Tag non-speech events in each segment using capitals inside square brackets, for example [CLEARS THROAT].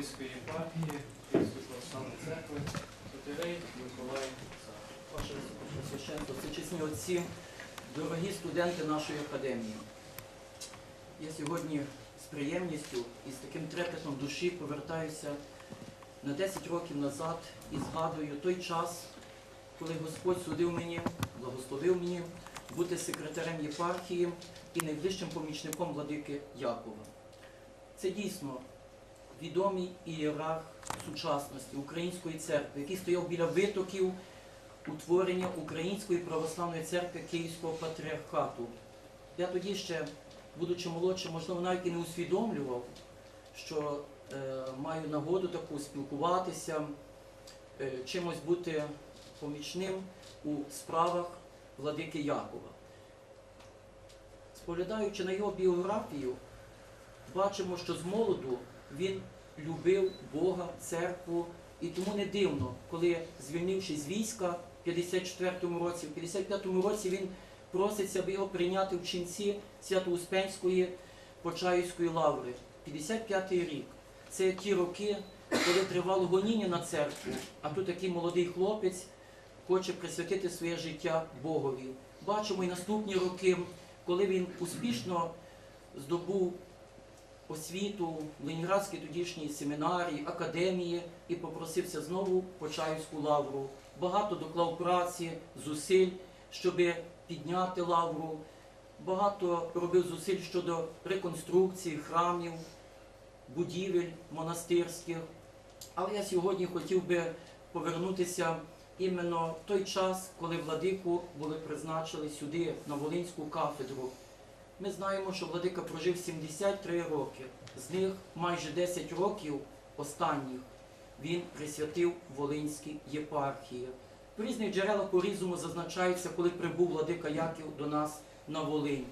Волинської єпархії Київської православної церкви Сотерей Миколай. Ваше Високопресвященство, всечесні отці, дорогі студенти нашої академії. Я сьогодні з приємністю і з таким трепетом душі повертаюся на 10 років назад і згадую той час, коли Господь судив мені, благословив мені бути секретарем єпархії і найближчим помічником владики Якова. Це дійсно відомий ієрарх сучасності Української церкви, який стояв біля витоків утворення Української православної церкви Київського патріархату. Я тоді ще, будучи молодшим, можливо, навіть і не усвідомлював, що е, маю нагоду таку спілкуватися, е, чимось бути помічним у справах владики Якова. Споглядаючи на його біографію, бачимо, що з молоду він любив Бога, церкву, і тому не дивно, коли звільнившись з війська в 54-му році, в 55-му році він проситься, аби його прийняти в ченці Свято-Успенської Почаївської лаври. 55-й рік. Це ті роки, коли тривало гоніння на церкву, а тут такий молодий хлопець хоче присвятити своє життя Богові. Бачимо і наступні роки, коли він успішно здобув освіту в Ленінградській тодішній семінарії, академії і попросився знову Почаївську лавру. Багато доклав праці, зусиль, щоб підняти лавру. Багато робив зусиль щодо реконструкції храмів, будівель монастирських. Але я сьогодні хотів би повернутися іменно в той час, коли владику були призначили сюди, на Волинську кафедру. Ми знаємо, що владика прожив 73 роки. З них майже 10 років останніх він присвятив Волинській єпархії. В різних джерелах по-різному зазначається, коли прибув владика Яків до нас на Волинь.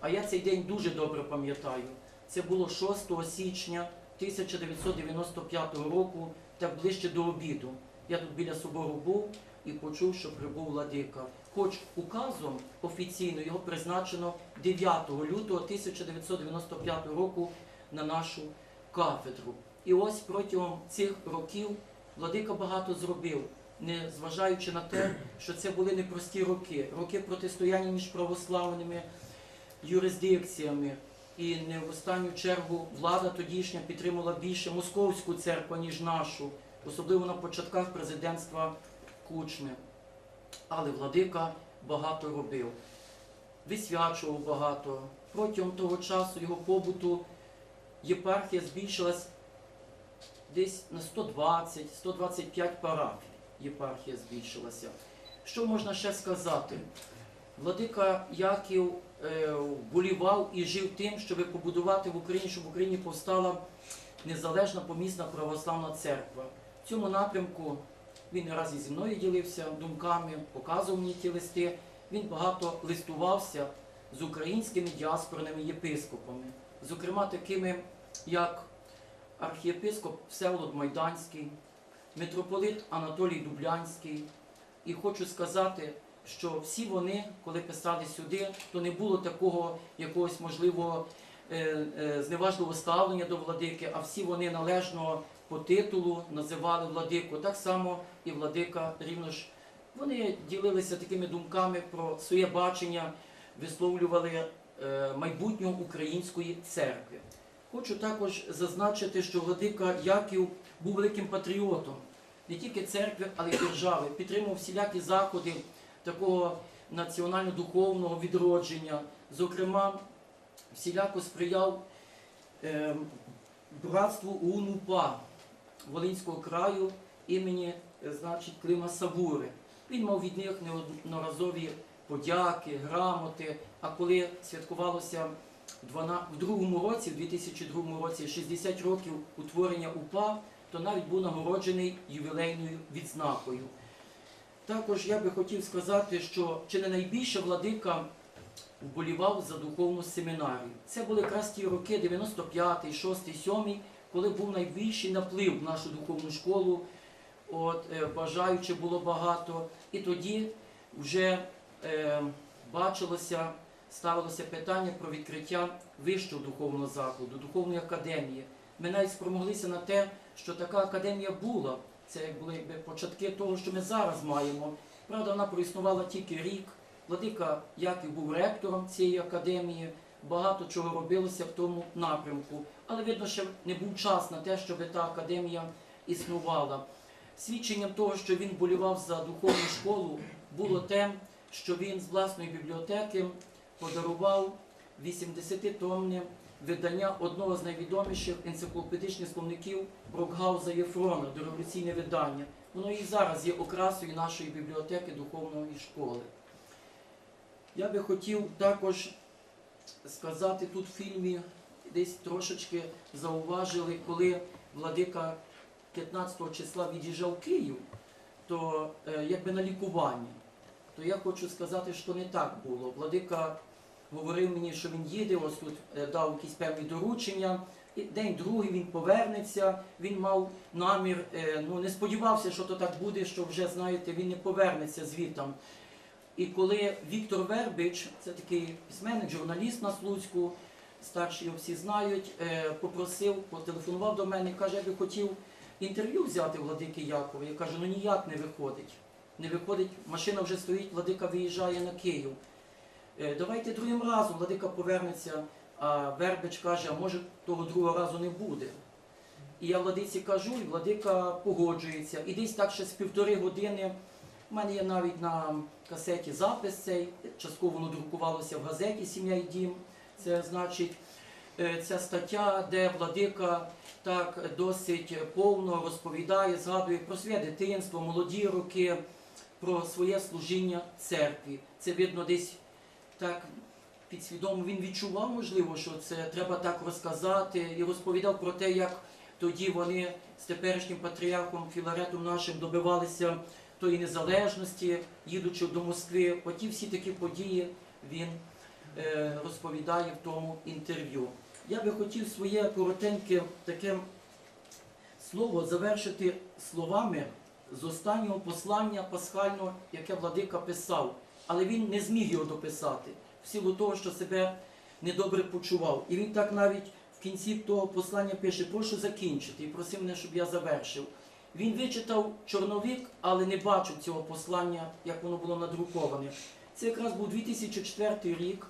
А я цей день дуже добре пам'ятаю. Це було 6 січня 1995 року, так ближче до обіду. Я тут біля собору був і почув, що прибув владика. Хоч указом офіційно його призначено 9 лютого 1995 року на нашу кафедру. І ось протягом цих років владика багато зробив, не зважаючи на те, що це були непрості роки, роки протистояння між православними юрисдикціями. І не в останню чергу влада тодішня підтримувала більше московську церкву, ніж нашу, особливо на початках президентства Кучми. Але владика багато робив, висвячував багато. Протягом того часу його побуту єпархія збільшилась десь на 120-125 парафій. Єпархія збільшилася. Що можна ще сказати? Владика Яків е, вболівав і жив тим, щоб побудувати в Україні, щоб в Україні повстала незалежна помісна православна церква. В цьому напрямку він раз зі мною ділився думками, показував мені ті листи. Він багато листувався з українськими діаспорними єпископами, зокрема такими, як архієпископ Всеволод Майданський, митрополит Анатолій Дублянський. І хочу сказати, що всі вони, коли писали сюди, то не було такого якогось, можливо, е, е, зневажливого ставлення до владики, а всі вони належно по титулу називали владику. Так само і владика рівно ж. Вони ділилися такими думками про своє бачення, висловлювали е, майбутнього української церкви. Хочу також зазначити, що владика Яків був великим патріотом не тільки церкви, але й держави. Підтримував всілякі заходи такого національно-духовного відродження. Зокрема, всіляко сприяв е, братству УНУПА Волинського краю імені е, значить, Клима Савури. Він мав від них неодноразові подяки, грамоти. А коли святкувалося в 12 другому році, в 2002 році, 60 років утворення УПА, то навіть був нагороджений ювілейною відзнакою. Також я би хотів сказати, що чи не найбільше владика вболівав за духовну семінарію. Це були якраз ті роки 95-й, 6-й, 7-й, коли був найбільший наплив в нашу духовну школу. От, е, бажаючих було багато. І тоді вже е, бачилося, ставилося питання про відкриття вищого духовного закладу, духовної академії. Ми навіть спромоглися на те, що така академія була. Це були початки того, що ми зараз маємо. Правда, вона проіснувала тільки рік. Владика Яків був ректором цієї академії, багато чого робилося в тому напрямку. Але видно, що не був час на те, щоб та академія існувала. Свідченням того, що він болівав за духовну школу, було те, що він з власної бібліотеки подарував 80-томне видання одного з найвідоміших енциклопедичних словників Брокгауза Єфрона, дореволюційне видання. Воно і зараз є окрасою нашої бібліотеки духовної школи. Я би хотів також сказати тут в фільмі, десь трошечки зауважили, коли владика 15 числа від'їжджав Київ, то е, якби на лікування, то я хочу сказати, що не так було. Владика говорив мені, що він їде, ось тут е, дав якісь певні доручення. І день другий він повернеться. Він мав намір, е, ну не сподівався, що то так буде, що вже знаєте, він не повернеться звітом. І коли Віктор Вербич, це такий письменник, журналіст на Слуцьку, старші його всі знають, е, попросив, потелефонував до мене і каже, я би хотів інтерв'ю взяти владики Якова. Я кажу, ну ніяк не виходить. Не виходить, машина вже стоїть, владика виїжджає на Київ. Е, Давайте другим разом владика повернеться, а Вербич каже, а може того другого разу не буде. І я владиці кажу, і владика погоджується. І десь так ще з півтори години. У мене є навіть на касеті запис цей, частково воно друкувалося в газеті Сім'я і дім. Це значить е, ця стаття, де владика так досить повно розповідає, згадує про своє дитинство, молоді роки, про своє служіння церкві. Це видно десь так підсвідомо він відчував, можливо, що це треба так розказати, і розповідав про те, як тоді вони з теперішнім патріархом Філаретом нашим добивалися тої незалежності, їдучи до Москви. Оті всі такі події він е, розповідає в тому інтерв'ю. Я би хотів своє коротеньке таке слово завершити словами з останнього послання пасхального, яке владика писав, але він не зміг його дописати в силу того, що себе недобре почував. І він так навіть в кінці того послання пише, прошу закінчити і просив мене, щоб я завершив. Він вичитав чорновик, але не бачив цього послання, як воно було надруковане. Це якраз був 2004 рік.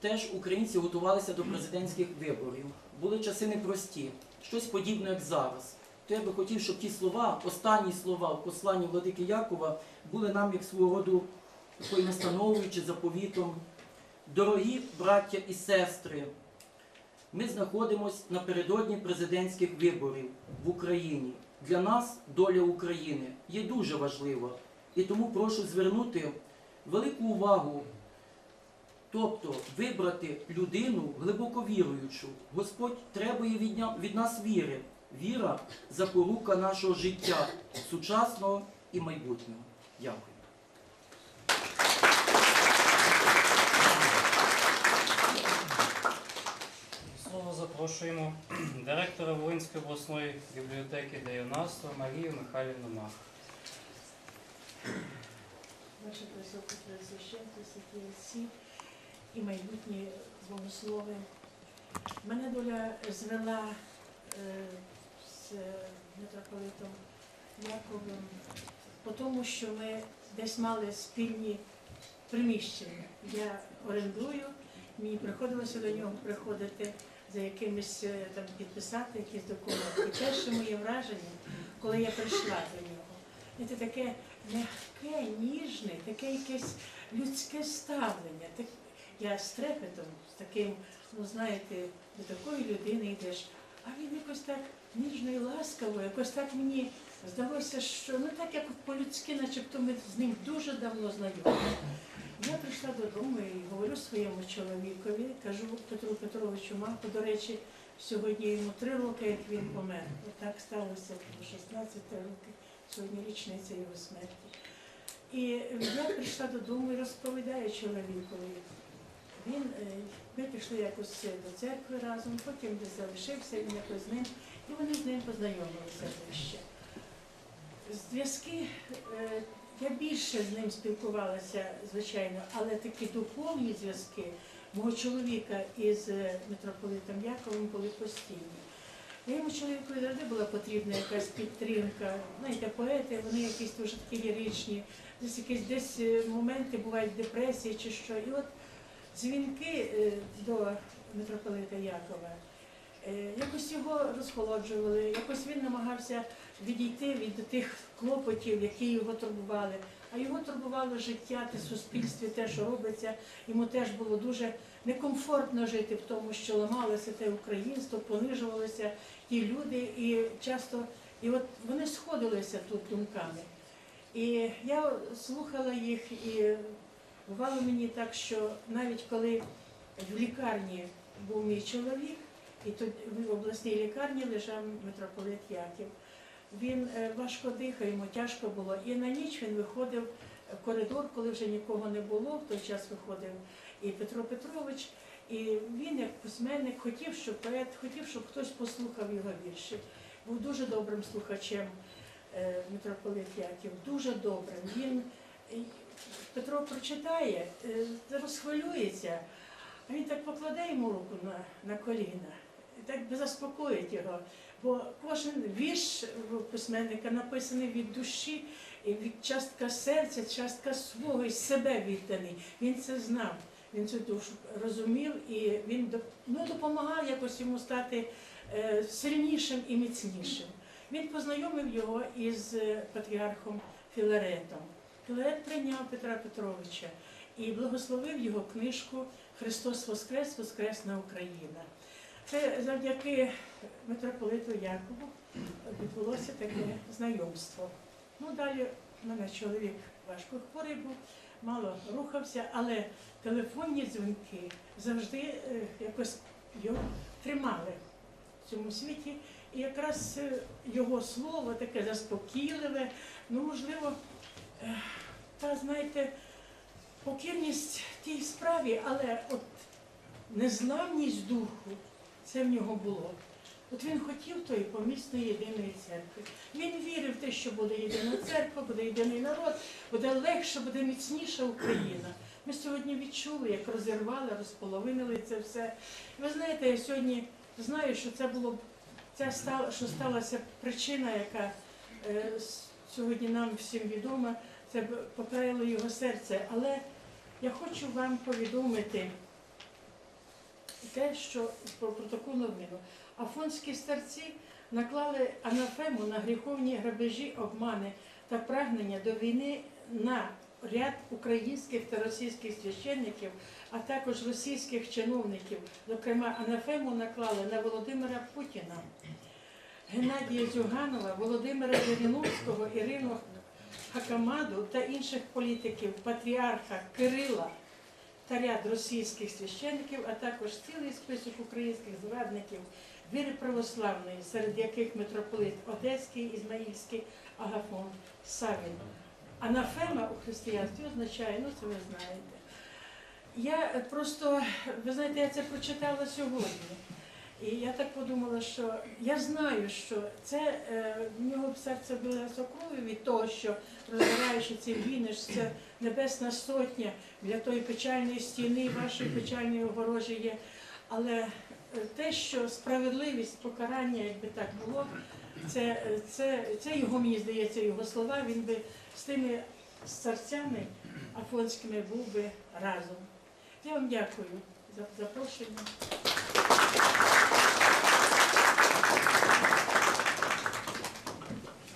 Теж українці готувалися до президентських виборів. Були часи непрості, щось подібне, як зараз. То я би хотів, щоб ті слова, останні слова в посланні Владики Якова, були нам як свого роду такою настановою чи заповітом. Дорогі браття і сестри, ми знаходимося напередодні президентських виборів в Україні. Для нас доля України є дуже важлива. І тому прошу звернути велику увагу, тобто вибрати людину глибоко віруючу. Господь требує від, нас віри. Віра запорука нашого життя сучасного і майбутнього. Дякую. Запрошуємо [CLEARS THROAT] директора Волинської обласної бібліотеки для Марію Михайлівну Мах. Наше Пресвященство, святі отці і майбутні богослови. Мене доля звела е, з митрополитом Яковом по тому, що ми десь мали спільні приміщення. Я орендую, мені приходилося до нього приходити за якимись е, там підписати якісь документи. Перше моє враження, коли я прийшла до нього, це таке м'яке, ніжне, таке якесь людське ставлення. Так, я з трепетом, з таким, ну знаєте, до такої людини йдеш, а він якось так ніжно і ласкаво, якось так мені здалося, що ну так як по-людськи, начебто ми з ним дуже давно знайомі. Я прийшла додому і говорю своєму чоловікові, кажу Петру Петровичу Маку, до речі, сьогодні йому три роки, як він помер. Отак сталося, 16 років, сьогодні річниця його смерті. І я прийшла додому і розповідаю чоловікові. Він, е, ми пішли якось до церкви разом, потім десь залишився, він якось з ним, і вони з ним познайомилися ближче. Зв'язки, е, я більше з ним спілкувалася, звичайно, але такі духовні зв'язки мого чоловіка із е, митрополитом Яковом були постійні. Моєму чоловіку завжди була потрібна якась підтримка. Знаєте, поети, вони якісь дуже такі ліричні, десь якісь десь е, моменти бувають депресії чи що. І от дзвінки е, до митрополита Якова. Якось його розхолоджували, якось він намагався відійти від тих клопотів, які його турбували. А його турбувало життя, те суспільстві, те, що робиться. Йому теж було дуже некомфортно жити в тому, що ламалося те українство, понижувалися ті люди, і часто і от вони сходилися тут думками. І я слухала їх, і бувало мені так, що навіть коли в лікарні був мій чоловік, і тут в обласній лікарні лежав митрополит Яків. Він е, важко дихав, йому тяжко було. І на ніч він виходив в коридор, коли вже нікого не було. В той час виходив і Петро Петрович. І він, як письменник, хотів, щоб поет хотів, щоб хтось послухав його вірші. Був дуже добрим слухачем е, митрополит Яків, дуже добрим. Він е, Петро прочитає, е, розхвилюється, а він так покладе йому руку на, на коліна, так би заспокоїть його. Бо кожен вірш письменника написаний від душі, від частка серця, частка свого і себе відданий. Він це знав, він цю душу розумів і він ну, допомагав якось йому стати е, сильнішим і міцнішим. Він познайомив його із е, патріархом Філаретом. Філарет прийняв Петра Петровича і благословив його книжку Христос Воскрес, Воскресна Україна. Це завдяки митрополиту Якову відбулося таке знайомство. Ну, далі в мене чоловік важко хворий був, мало рухався, але телефонні дзвінки завжди е, якось його тримали в цьому світі. І якраз е, його слово таке заспокійливе, ну, можливо, е, та, знаєте, покірність тій справі, але от незламність духу, це в нього було. От він хотів тої помісної єдиної церкви. Він вірив в те, що буде єдина церква, буде єдиний народ, буде легше, буде міцніша Україна. Ми сьогодні відчули, як розірвали, розполовинили це все. Ви знаєте, я сьогодні знаю, що це було ця стала, що сталася причина, яка е, сьогодні нам всім відома, це покаяло його серце. Але я хочу вам повідомити те, що про, таку новину. Афонські старці наклали анафему на гріховні грабежі, обмани та прагнення до війни на ряд українських та російських священників, а також російських чиновників. Зокрема, анафему наклали на Володимира Путіна, Геннадія Зюганова, Володимира Жириновського, Ірину Хакамаду та інших політиків, патріарха Кирила та ряд російських священників, а також цілий список українських зрадників віри православної, серед яких митрополит Одеський, Ізмаїльський, Агафон, Савін. Анафема у християнстві означає, ну це ви знаєте. Я просто, ви знаєте, я це прочитала сьогодні. І я так подумала, що я знаю, що це е, в нього серце було кров'ю від того, що розбираючи ці війни, що це небесна сотня для тої печальної стіни, вашої печальної огорожі є. Але е, те, що справедливість, покарання, якби так було, це, е, це, це його, мені здається, його слова, він би з тими старцями афонськими був би разом. Я вам дякую за запрошення.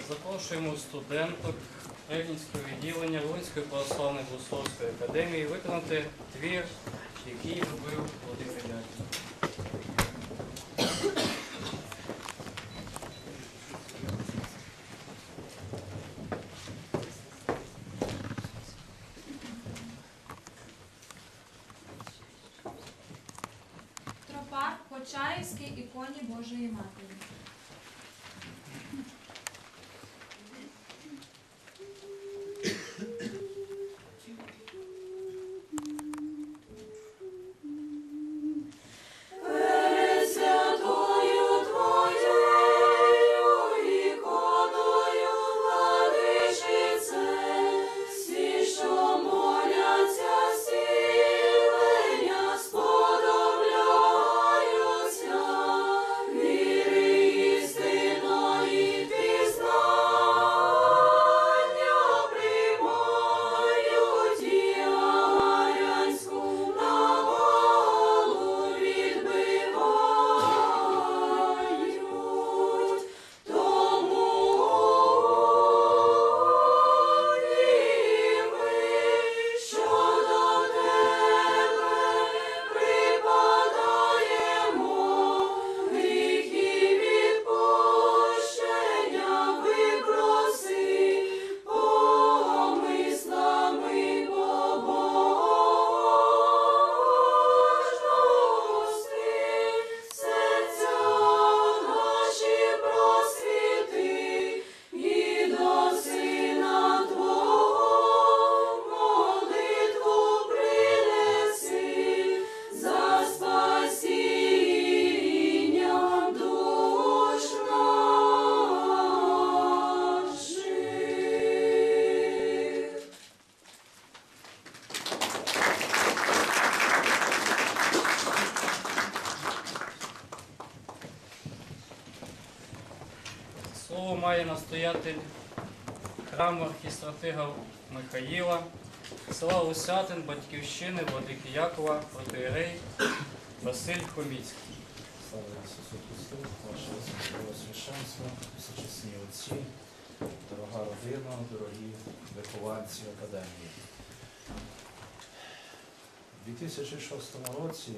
Запрошуємо студенток Рівненського відділення Волинської православної богословської академії виконати твір, який робив Володимир Дяків. Приймає настоятель храму архістратига Михаїла, села Усятин, батьківщини, владики Якова, протиєрей Василь Хоміцький. Слава Ісусу Христу, ваше високого священство, всечесні отці, дорога родина, дорогі вихованці академії. У 2006 році